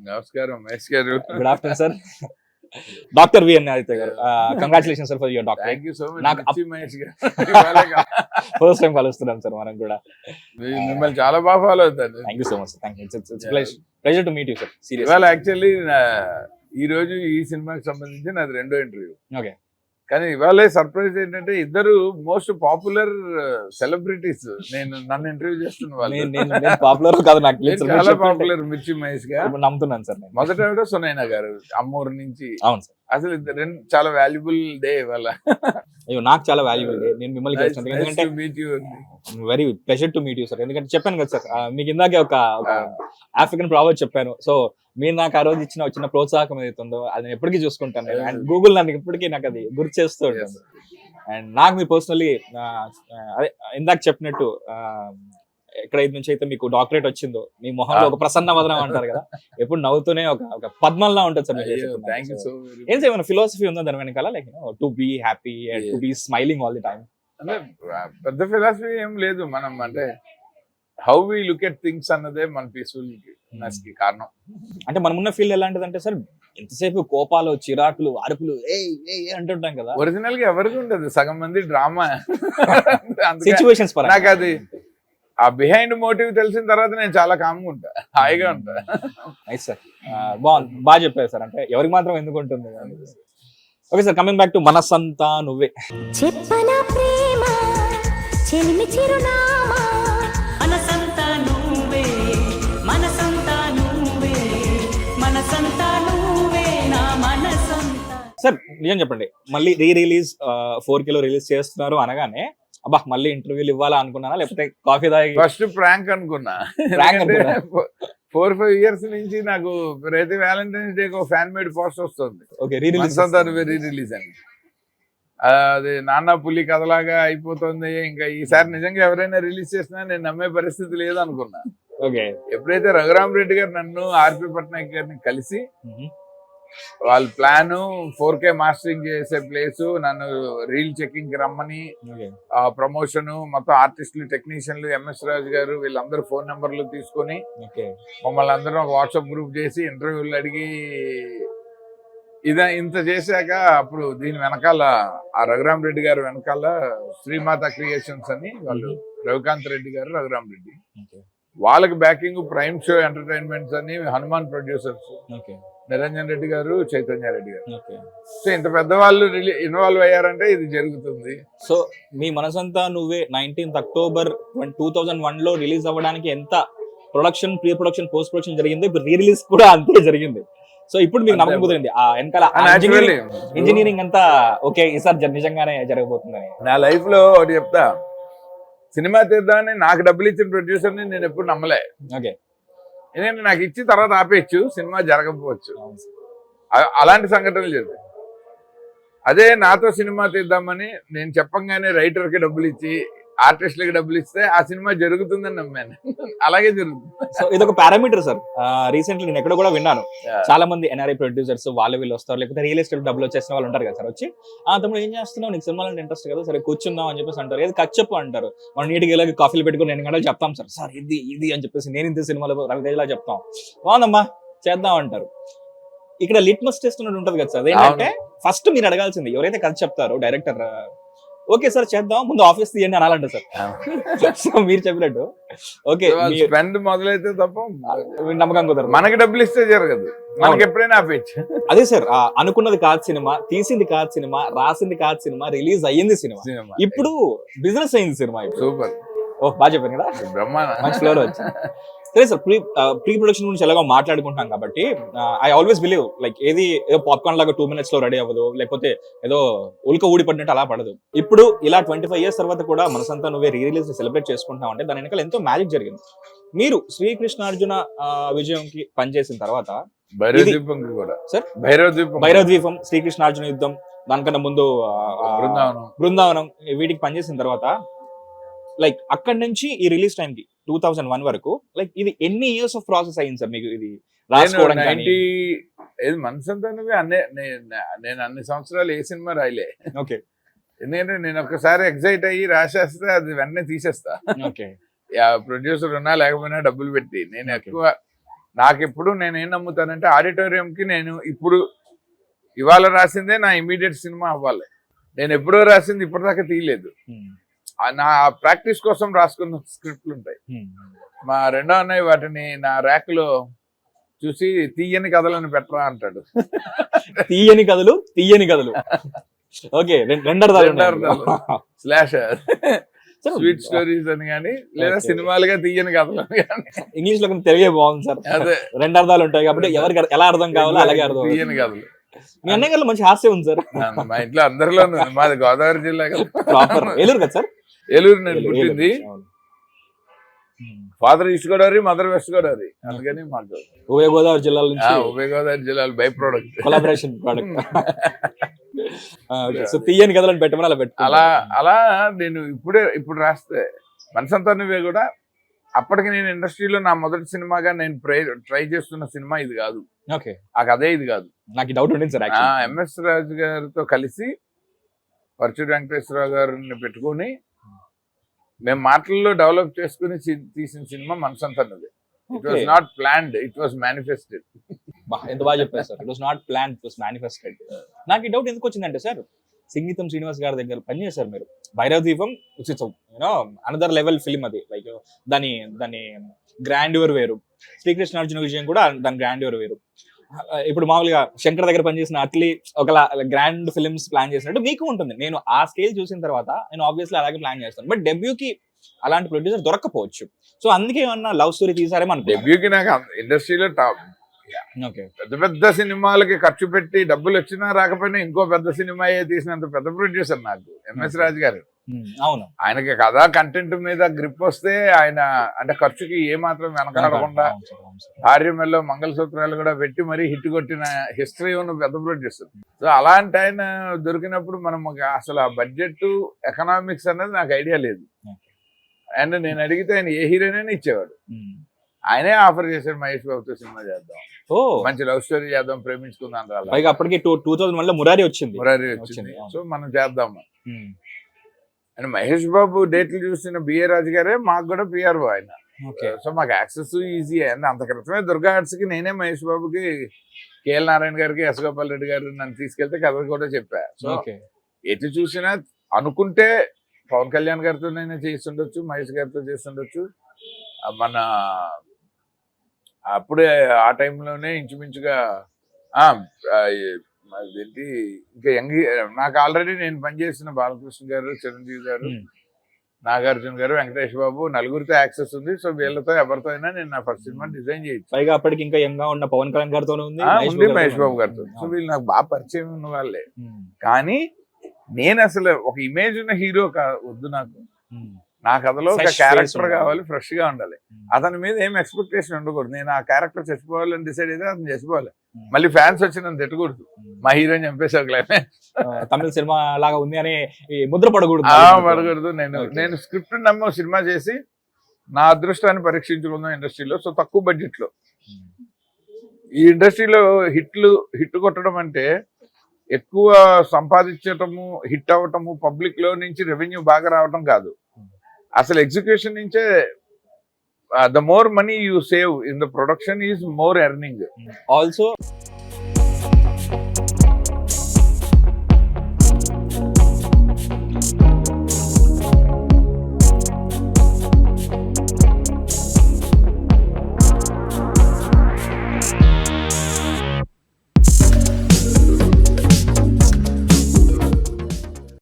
నమస్కారం Mahesh garu. Good afternoon sir doctor VN Aditya garu. Congratulation sir for your doctor thank you so much first time కలుస్తున్నాం sir మనం కూడా. మిమ్మల్ని చాలా బాగా follow అవుతాను. Thank you so much thank you it's pleasure to meet you sir serious ఇవాళ actually ఈ రోజు ఈ సినిమాకి సంబంధించి నాది రెండో ఇంటర్వ్యూ Okay. కానీ ఇవాళ సర్ప్రైజ్ ఏంటంటే ఇద్దరు మోస్ట్ పాపులర్ సెలబ్రిటీస్ నేను నన్ను ఇంటర్వ్యూ చేస్తున్న వాళ్ళు. పాపులర్ కాదు నాకు చాలా పాపులర్ మిర్చి మహేష్గా. ఇప్పుడు నమ్ముతున్నాను సార్ నేను. మొదట సునైనా గారు అమ్మూరు నుంచి. అవును సార్. అసలు రెండు చాలా వాల్యుబుల్ డే ఇవాళ. అయ్యో నాకు చాలా వాల్యూబుల్ నేను మిమ్మల్ని ఎందుకంటే very pleasure to meet you sir ఎందుకంటే చెప్పాను కదా సార్ మీకు ఇందాకే ఒక ఆఫ్రికన్ ప్రావర్డ్ చెప్పాను. సో మీరు నాకు ఆ రోజు ఇచ్చిన చిన్న ప్రోత్సాహం ఏదైతే ఉందో అది నేను ఎప్పటికీ చూసుకుంటాను. అండ్ గూగుల్ నన్ను ఇప్పటికీ నాకు అది గుర్తు చేస్తూ ఉంటుంది. అండ్ నాకు మీ పర్సనలీ అదే ఇందాక చెప్పినట్టు ఎక్కడ నుంచి అయితే మీకు డాక్టరేట్ వచ్చిందో మీ మొహంలో ఒక ప్రసన్న వదనం అంటారు కదా ఎప్పుడు నవ్వుతూనే ఒక ఒక పద్మంలా ఉంటుంది సార్ ఏం ఏమైనా ఫిలాసఫీ ఉందా దాని వెనకాల? Like to be happy to be smiling all the time అంటే పెద్ద ఫిలాసఫీ ఏం లేదు మనం అంటే how we look at things అన్నదే మన పీస్ఫుల్కి కారణం. అంటే మనమున్న ఫీల్డ్ ఎలాంటిదంటే సార్ ఎంతసేపు కోపాలు చిరాకులు అరుపులు ఏ ఏ అంటుంటాం కదా. ఒరిజినల్గా ఎవరికి ఉండదు సగం మంది డ్రామా. సిచ్యువేషన్స్ నాకు అది ఆ బిహైండ్ మోటివ్ తెలిసిన తర్వాత నేను చాలా కామ్గా ఉంటా. హాయిగా ఉంటా. నైస్ సార్ బాగుంది. బాగా చెప్పారు సార్ అంటే ఎవరికి మాత్రం ఎందుకు ఉంటుంది? Okay sir coming back to Manasantha Nuvve. చెప్పన ప్రేమ? చెలిమి చిరునామా? మనసంతా నువ్వే. మనసంతా నువ్వే. మనసంతా నువ్వే. నా మనసంతా. సార్ నిజం చెప్పండి. మళ్ళీ re release four kilo release చేస్తున్నారు అనగానే అబ్బా మళ్ళీ ఇంటర్వ్యూలు ఇవ్వాలా అనుకున్నానా? లేకపోతే కాఫీ తాగి ఫస్ట్ ప్రాంక్ అనుకున్నా. ఫోర్ ఫైవ్ ఇయర్స్ నుంచి నాకు ప్రతి వ్యాలంటైన్స్ డే ఒక ఫ్యాన్ మేడ్ పోస్ట్ వస్తుంది. ఓకే రీ రిలీజ్ అని. అది నాన్న పులి కథలాగా అయిపోతుంది. ఇంకా ఈసారి నిజంగా ఎవరైనా రిలీజ్ చేసినా నేను నమ్మే పరిస్థితి లేదు అనుకున్నా ఓకే. ఎప్పుడైతే రఘురామ్ రెడ్డి గారు నన్ను ఆర్పి పట్నాయక్ గారిని కలిసి వాళ్ళ ప్లాన్ ఫోర్ కే మాస్టరింగ్ చేసే ప్లేస్ నన్ను రీల్ చెకింగ్కి రమ్మని ప్రమోషన్ మొత్తం ఆర్టిస్టులు టెక్నీషియన్లు ఎంఎస్ రాజు గారు వీళ్ళందరూ ఫోన్ నెంబర్లు తీసుకొని మమ్మల్ని అందరం వాట్సాప్ గ్రూప్ చేసి ఇంటర్వ్యూలు అడిగి ఇద ఇంత చేశాక అప్పుడు దీని వెనకాల ఆ రఘురామ్ రెడ్డి గారు వెనకాల శ్రీమాత క్రియేషన్స్ అని వాళ్ళు రవికాంత్ రెడ్డి గారు రఘురామ్ రెడ్డి. వాళ్ళకి బ్యాకింగ్ ప్రైమ్ షో ఎంటర్టైన్మెంట్స్ అని హనుమాన్ ప్రొడ్యూసర్స్. ఓకే. నిరంజన్ రెడ్డి గారు చైతన్య రెడ్డి గారు. సో ఇంత పెద్దవాళ్ళు ఇన్వాల్వ్ అయ్యారంటే ఇది జరుగుతుంది. సో మీ Manasantha Nuvve nineteenth October two thousand వన్లో రిలీజ్ అవ్వడానికి ఎంత production pre production post production జరిగింది ఇప్పుడు రీ రిలీజ్ కూడా అంతే జరిగింది. సో ఇప్పుడు మీకు. నమ్మకం కుదిరింది. ఆ వెనకాల ఇంజనీరింగ్ అంతా ఓకే ఈసారి నిజంగానే జరగబోతుందని. నా లైఫ్లో ఒకటి చెప్తా. సినిమా తీద్దామని నాకు డబ్బులు ఇచ్చిన ప్రొడ్యూసర్ని నేను ఎప్పుడు నమ్మలే. ఓకే. ఎందుకంటే నాకు ఇచ్చి తర్వాత ఆపేయచ్చు సినిమా జరగకపోవచ్చు. అలాంటి సంఘటనలు జరిగాయి. అదే నాతో సినిమా తీద్దామని నేను చెప్పంగానే రైటర్కి డబ్బులు ఇచ్చి ఆర్టిస్టులకి డబ్బులు ఇస్తే ఆ సినిమా జరుగుతుందని నమ్మాను. అలాగే జరుగుతుంది. సో ఇది ఒక పారామీటర్ సార్. రీసెంట్లీ నేను ఎక్కడ కూడా విన్నాను. చాలా మంది ఎన్ఆర్ఐ ప్రొడ్యూసర్స్ వాళ్ళు వీళ్ళు వస్తారు లేకపోతే రియల్ ఎస్టేట్ డబ్బులు వచ్చేసిన వాళ్ళు ఉంటారు కదా సార్ వచ్చి ఆ తమ్ముడు ఏం చేస్తున్నావు? నీకు సినిమాలు అంటే ఇంట్రెస్ట్ కదా సరే కూర్చుందాం అని చెప్పేసి అంటారు. ఏది కట్ చెప్పు అంటారు. మనం నీటికి ఇలాగ కాఫీలు పెట్టుకుని నేను గంటలు చెప్తాం సార్. సార్ ఇది ఇది అని చెప్పేసి నేను ఇంత సినిమాలో రవితేజలా చెప్తాం. బాగుందమ్మా చేద్దాం అంటారు. ఇక్కడ లిట్మస్ టెస్ట్ ఉంటుంది కదా సార్. అదేంటంటే ఫస్ట్ మీరు అడగాల్సింది ఎవరైతే కథ చెప్తారో డైరెక్టర్ ఓకే సార్ చేద్దాం. ముందు ఆఫీస్ తీయండి అనాలంట సార్. మీరు చెప్పినట్టు. ఓకే స్పెండ్ మొదలైతే తప్ప నమ్మకం కుదరదు. మనకి డబ్బులు ఇస్తే జరగదు. మనకి ఎప్పుడైనా ఆపేయచ్చు. అదే సార్ అనుకున్నది కాదు సినిమా తీసింది కాదు సినిమా రాసింది కాదు సినిమా రిలీజ్ అయ్యింది సినిమా. ఇప్పుడు బిజినెస్ అయింది సినిమా ఇప్పుడు. సూపర్. ఓ బాగా చెప్పాను కదా? బ్రహ్మాండ. మంచి ఫ్లోర్ వచ్చింది సరే సార్ ప్రీ ప్రీ ప్రొడక్షన్ గురించి ఎలాగో మాట్లాడుకుంటున్నాం కాబట్టి ఐ ఆల్వేస్ బిలీవ్ లైక్ ఏది ఏదో పాప్కార్న్ లాగా టూ మినిట్స్లో రెడీ అవ్వదు లేకపోతే ఏదో ఉల్క ఊడి పడినట్టు అలా పడదు. ఇప్పుడు ఇలా ట్వంటీ ఫైవ్ ఇయర్స్ తర్వాత కూడా మనసంతా నువ్వే రీ రిలీజ్ సెలబ్రేట్ చేసుకుంటున్నావు అంటే దాని వెనకాల ఎంతో మ్యాజిక్ జరిగింది. మీరు శ్రీకృష్ణార్జున విజయంకి పనిచేసిన తర్వాత భైరవ ద్వీపం కూడా. సార్? భైరవ ద్వీపం. భైరవ ద్వీపం శ్రీకృష్ణార్జున యుద్ధం దానికన్నా ముందు బృందావనం. బృందావనం వీటికి పనిచేసిన తర్వాత లైక్ అక్కడి నుంచి ఈ రిలీజ్ టైం కి టూ థౌసండ్ వన్ వరకు లైక్ ఇది ఎన్ని ఇయర్స్ ఆఫ్ ప్రాసెస్ అయింది సార్ మీకు ఇది రాసుకోవడం మనసంతా అన్నే నేను అన్ని సంవత్సరాలు ఏ సినిమా రాయలే. ఓకే ఎందుకంటే నేను ఒక్కసారి ఎగ్జైట్ అయ్యి రాసేస్తే అది వెంటనే తీసేస్తా. ఓకే ప్రొడ్యూసర్ ఉన్నా లేకపోయినా డబ్బులు పెట్టి. నేను. ఎక్కువ నాకు ఎప్పుడు నేను ఏం నమ్ముతానంటే ఆడిటోరియంకి నేను ఇప్పుడు ఇవాళ రాసిందే నా ఇమీడియట్ సినిమా అవ్వాలి. నేను ఎప్పుడో రాసింది ఇప్పటిదాకా తీయలేదు. ఆ నా ప్రాక్టీస్ కోసం రాసుకున్న స్క్రిప్ట్లు ఉంటాయి. మా రెండో అన్నయ్య వాటిని నా ర్యాక్లో చూసి తీయని కథలను పెట్టరా అంటాడు. తీయని కథలు తీయని కథలు. ఓకే రెం- రెండు అర్థాలు రెండు అర్థాలు. స్లాష్ సార్, స్వీట్ స్టోరీస్ అని కానీ లేదా. సినిమాలుగా తీయని కథలు కానీ ఇంగ్లీష్లో తెలుగే బాగుంది సార్. అదే. రెండు అర్థాలు ఉంటాయి కాబట్టి ఎవరికి ఎలా అర్థం కావాలో అలాగే అర్థం. తీయని కథలు. మీ అన్నయ్య మంచి హాస్యం ఉంది సార్. మా ఇంట్లో అందరిలోనూ ఉంది. మాది గోదావరి జిల్లా కదా. ప్రాపర్ ఏలూరు కదా సార్? ఏలూరు నేను పుట్టింది. Father east Godavari mother west Godavari. అందుకని మాకు ఉభయ గోదావరి జిల్లాల నుంచి ఉభయ గోదావరి జిల్లాలో by product collaboration product so తీయని కథలను పెట్టమని అలా పెట్టు అలా అలా నేను ఇప్పుడే ఇప్పుడు రాస్తే మనసంతా నువ్వే కూడా అప్పటికి నేను ఇండస్ట్రీలో నా మొదటి సినిమాగా నేను ట్రై చేస్తున్న సినిమా ఇది కాదు. ఓకే ఆ కథే ఇది కాదు. నాకు డౌట్ ఉండింది సార్ ఎంఎస్ రాజు గారితో కలిసి పరచూరి వెంకటేశ్వరరావు గారిని పెట్టుకొని మేము మాటల్లో డెవలప్ చేసుకుని తీసిన cinema Manasantha Nuvve it was not planned it was manifested ఎంత బాగా చెప్పారు sir it was not plan it was manifested నాకు ఈ డౌట్ ఎందుకు వచ్చిందంటే సార్ సంగీతం శ్రీనివాస్ గారి దగ్గర పనిచేశారు మీరు. Bhairava Deepam it's you know another level film అది. లైక్ దాని దాని గ్రాండ్యూర్ వేరు. శ్రీకృష్ణ అర్జున విజయం కూడా దాని గ్రాండ్యూర్ వేరు. ఇప్పుడు మామూలుగా శంకర్ దగ్గర పనిచేసిన అట్లీ ఒక గ్రాండ్ ఫిల్మ్స్ ప్లాన్ చేసినట్టు మీకు ఉంటుంది. నేను ఆ స్కేల్ చూసిన తర్వాత నేను ఆబ్వియస్లీ అలాగే ప్లాన్ చేస్తాను. బట్ డెబ్యూకి అలాంటి ప్రొడ్యూసర్ దొరకపోవచ్చు సో అందుకే ఏమన్నా లవ్ స్టోరీ తీసారేమో అనుకుంటున్నాను డెబ్యూకి నాకు ఇండస్ట్రీలో టాప్ పెద్ద పెద్ద సినిమాలకి ఖర్చు పెట్టి డబ్బులు వచ్చినా రాకపోయినా ఇంకో పెద్ద సినిమా తీసినంత పెద్ద ప్రొడ్యూసర్ నాకు. ఎంఎస్. రాజు గారు అవును ఆయనకి కథా కంటెంట్ మీద గ్రిప్ వస్తే ఆయన అంటే ఖర్చుకి ఏ మాత్రం వెనకాడకుండా సార్. భార్యమెల్లో మంగళసూత్రాలు కూడా పెట్టి మరీ హిట్ కొట్టిన హిస్టరీ ఉన్న పెద్ద ప్రొడ్యూసర్ సో అలాంటి ఆయన దొరికినప్పుడు మనం అసలు ఆ బడ్జెట్ ఎకనామిక్స్ అనేది నాకు ఐడియా లేదు. అండ్ నేను అడిగితే ఆయన ఏ హీరోయిన్ ఇచ్చేవాడు. ఆయనే ఆఫర్ చేశాడు మహేష్ బాబుతో సినిమా చేద్దాం ఓ మంచి లవ్ స్టోరీ చేద్దాం ప్రేమించుకుందాం అప్పటికి two two thousand one Murari వచ్చింది మురారి వచ్చింది. సో మనం చేద్దాము. అండ్ మహేష్ బాబు డేట్లు చూసిన బిఏ రాజు గారే మాకు కూడా పిఆర్ఓ ఆయన. ఓకే. సో మాకు యాక్సెస్ ఈజీ అయింది అంత క్రితమే దుర్గా ఆర్ట్స్కి నేనే మహేష్ బాబుకి కేఎల్ నారాయణ గారికి ఎస్ గోపాల్ రెడ్డి గారు నన్ను తీసుకెళ్తే కథ కూడా చెప్పా. So okay. ఎటు చూసినా అనుకుంటే పవన్ కళ్యాణ్ గారితో నేను చేస్తుండొచ్చు మహేష్ గారితో చేస్తుండొచ్చు. మన అప్పుడే ఆ టైంలోనే ఇంచుమించుగా ఈ- అదేంటి ఇంకా యంగ్ నాకు ఆల్రెడీ నేను పనిచేసిన బాలకృష్ణ గారు చిరంజీవి గారు. నాగార్జున గారు వెంకటేష్ బాబు నలుగురితో యాక్సెస్ ఉంది సో వీళ్ళతో ఎవరితో అయినా నేను నా ఫస్ట్ సినిమా డిజైన్ చేయొచ్చు పైగా అప్పటికి ఇంకా యంగ్గా ఉన్న పవన్ కళ్యాణ్ గారితోనే ఉంది ఉంది బాబు మహేష్ బాబు గారితో గారితో. సో వీళ్ళు నాకు బాగా పరిచయం ఉన్న వాళ్ళే. కానీ నేను అసలు ఒక ఇమేజ్ ఉన్న హీరో కా- వద్దు నాకు. నా కథలో ఒక క్యారెక్టర్. కావాలి ఫ్రెష్గా ఉండాలి. అతని మీద ఏం ఎక్స్పెక్టేషన్ ఉండకూడదు నేను ఆ క్యారెక్టర్ చచ్చిపోవాలని డిసైడ్ అయితే అతను చచ్చిపోవాలి. మళ్ళీ ఫ్యాన్స్ వచ్చి నన్ను తిట్టకూడదు. మా హీరోని చంపేసావులే ఆ, తమిళ సినిమా లాగా ఉంది అని ముద్ర పడకూడదు. పడకూడదు. నేను. నేను స్క్రిప్ట్ నమ్మ సినిమా చేసి నా అదృష్టాన్ని పరీక్షించుకుందాం ఇండస్ట్రీలో. సో తక్కువ బడ్జెట్లో ఉమ్. ఈ ఇండస్ట్రీలో హిట్లు హిట్ కొట్టడం అంటే ఎక్కువ సంపాదించటము హిట్ అవ్వటము పబ్లిక్లో నుంచి రెవెన్యూ బాగా రావటం కాదు. అసలు ఎగ్జిక్యూషన్ నుంచే uh, the more money you save in the production is more earning. Also,